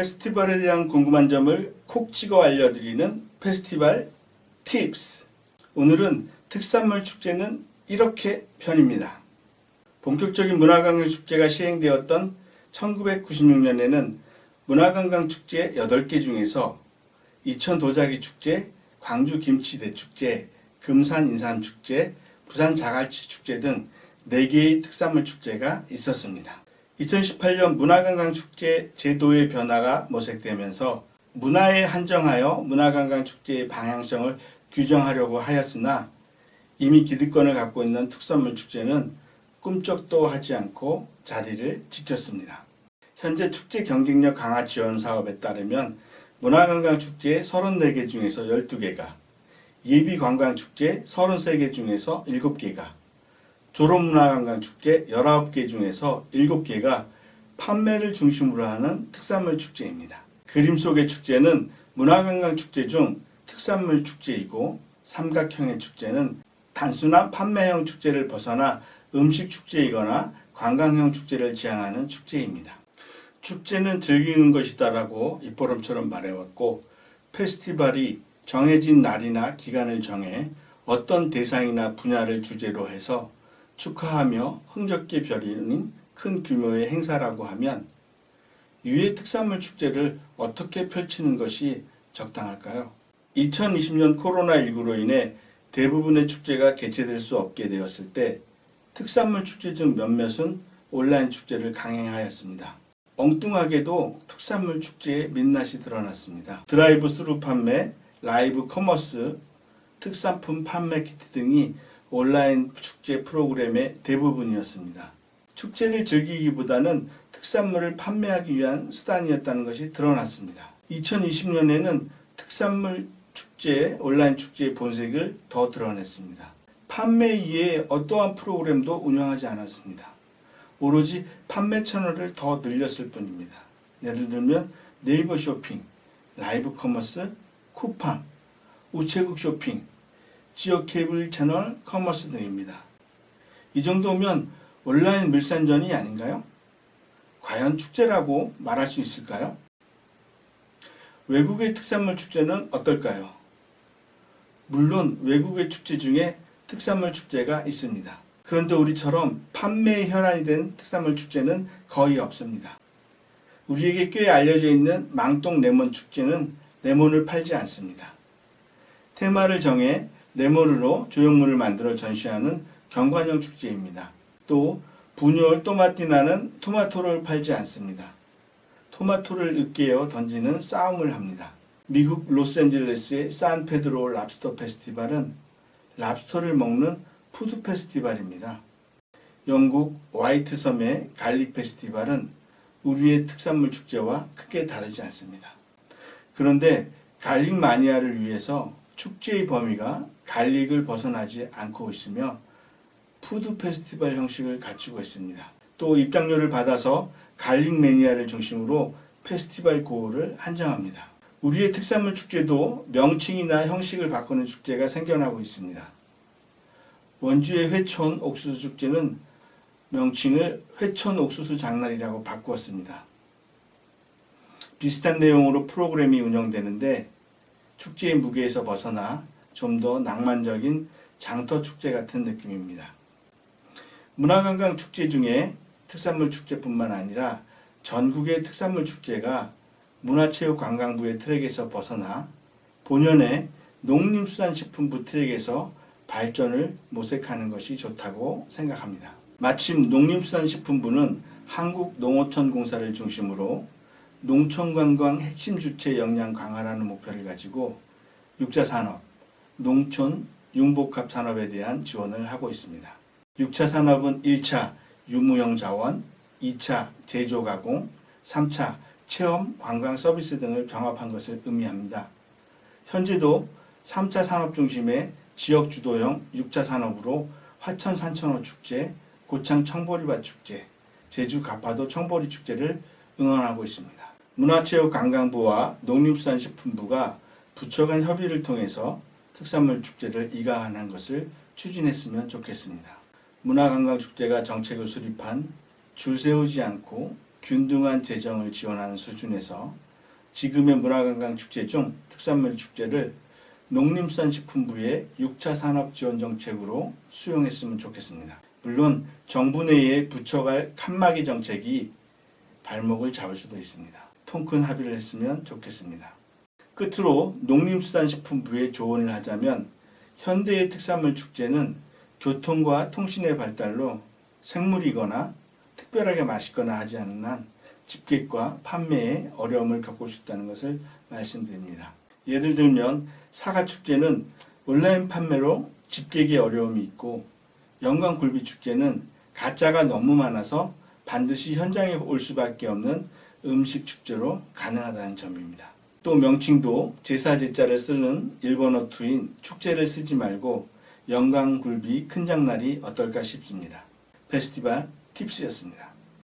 페스티벌에 대한 궁금한 점을 콕 찍어 알려드리는 페스티벌 팁스. 오늘은 특산물 축제는 이렇게 편입니다. 본격적인 문화관광 축제가 시행되었던 1996년에는 문화관광 축제 8개 중에서 이천 도자기 축제, 광주 김치 대 축제, 금산 인삼 축제, 부산 자갈치 축제 등 4개의 특산물 축제가 있었습니다. 2018년 문화관광 축제 제도의 변화가 모색되면서 문화에 한정하여 문화관광 축제의 방향성을 규정하려고 하였으나 이미 기득권을 갖고 있는 특산물 축제는 꿈쩍도 하지 않고 자리를 지켰습니다. 현재 축제 경쟁력 강화 지원 사업에 따르면 문화관광 축제 34개 중에서 12개가, 예비관광 축제 33개 중에서 7개가, 졸업문화관광 축제 19개 중에서 7개가 판매를 중심으로 하는 특산물 축제입니다. 그림 속의 축제는 문화관광 축제 중 특산물 축제이고 삼각형의 축제는 단순한 판매형 축제를 벗어나 음식 축제이거나 관광형 축제를 지향하는 축제입니다. 축제는 즐기는 것이다라고 입보름처럼 말해왔고 페스티벌이 정해진 날이나 기간을 정해 어떤 대상이나 분야를 주제로 해서 축하하며 흥겹게 벼리는 큰 규모의 행사라고 하면 유해 특산물 축제를 어떻게 펼치는 것이 적당할까요? 2020년 코로나19로 인해 대부분의 축제가 개최될 수 없게 되었을 때 특산물 축제 중 몇몇은 온라인 축제를 강행하였습니다. 엉뚱하게도 특산물 축제의 민낯이 드러났습니다. 드라이브 스루 판매, 라이브 커머스, 특산품 판매 키트 등이 온라인 축제 프로그램의 대부분이었습니다. 축제를 즐기기보다는 특산물을 판매하기 위한 수단이었다는 것이 드러났습니다. 2020년에는 특산물 축제, 온라인 축제의 본색을 더 드러냈습니다. 판매 이외에 어떠한 프로그램도 운영하지 않았습니다. 오로지 판매 채널을 더 늘렸을 뿐입니다. 예를 들면 네이버 쇼핑, 라이브 커머스, 쿠팡, 우체국 쇼핑, 지역 케이블 채널 커머스 등입니다. 이 정도면 온라인 물산전이 아닌가요? 과연 축제라고 말할 수 있을까요? 외국의 특산물 축제는 어떨까요? 물론 외국의 축제 중에 특산물 축제가 있습니다. 그런데 우리처럼 판매의 혈안이 된 특산물 축제는 거의 없습니다. 우리에게 꽤 알려져 있는 망동 레몬 축제는 레몬을 팔지 않습니다. 테마를 정해 레몬으로 조형물을 만들어 전시하는 경관형 축제입니다. 또 분유얼 또마티나는 토마토를 팔지 않습니다. 토마토를 으깨어 던지는 싸움을 합니다. 미국 로스앤젤레스의 산페드로 랍스터 페스티벌은 랍스터를 먹는 푸드 페스티벌입니다. 영국 화이트 섬의 갈릭 페스티벌은 우리의 특산물 축제와 크게 다르지 않습니다. 그런데 갈릭 마니아를 위해서 축제의 범위가 갈릭을 벗어나지 않고 있으며 푸드 페스티벌 형식을 갖추고 있습니다. 또 입장료를 받아서 갈릭 매니아를 중심으로 페스티벌 고우를 한정합니다. 우리의 특산물 축제도 명칭이나 형식을 바꾸는 축제가 생겨나고 있습니다. 원주의 회촌 옥수수 축제는 명칭을 회촌 옥수수 장날이라고 바꾸었습니다. 비슷한 내용으로 프로그램이 운영되는데 축제의 무게에서 벗어나 좀 더 낭만적인 장터 축제 같은 느낌입니다. 문화관광 축제 중에 특산물 축제뿐만 아니라 전국의 특산물 축제가 문화체육관광부의 트랙에서 벗어나 본연의 농림수산식품부 트랙에서 발전을 모색하는 것이 좋다고 생각합니다. 마침 농림수산식품부는 한국농어촌공사를 중심으로 농촌관광 핵심 주체 역량 강화라는 목표를 가지고 육자 산업, 농촌, 융복합 산업에 대한 지원을 하고 있습니다. 6차 산업은 1차 유무형 자원, 2차 제조 가공, 3차 체험, 관광 서비스 등을 병합한 것을 의미합니다. 현재도 3차 산업 중심의 지역 주도형 6차 산업으로 화천 산천어 축제, 고창 청보리밭 축제, 제주 가파도 청보리 축제를 응원하고 있습니다. 문화체육관광부와 농림수산식품부가 부처 간 협의를 통해서 특산물 축제를 이가한한 것을 추진했으면 좋겠습니다. 문화관광축제가 정책을 수립한 줄 세우지 않고 균등한 재정을 지원하는 수준에서 지금의 문화관광 축제 중 특산물 축제를 농림수산식품부의 6차 산업지원 정책으로 수용했으면 좋겠습니다. 물론 정부 내에 붙여갈 칸막이 정책이 발목을 잡을 수도 있습니다. 통큰 합의를 했으면 좋겠습니다. 끝으로 농림수산식품부에 조언을 하자면 현대의 특산물 축제는 교통과 통신의 발달로 생물이거나 특별하게 맛있거나 하지 않는 한 집객과 판매에 어려움을 겪을 수 있다는 것을 말씀드립니다. 예를 들면 사과 축제는 온라인 판매로 집객에 어려움이 있고 영광 굴비 축제는 가짜가 너무 많아서 반드시 현장에 올 수밖에 없는 음식 축제로 가능하다는 점입니다. 또 명칭도 제사 제자를 쓰는 일본어 투인 축제를 쓰지 말고 영광 굴비 큰 장날이 어떨까 싶습니다. 페스티벌 팁스였습니다.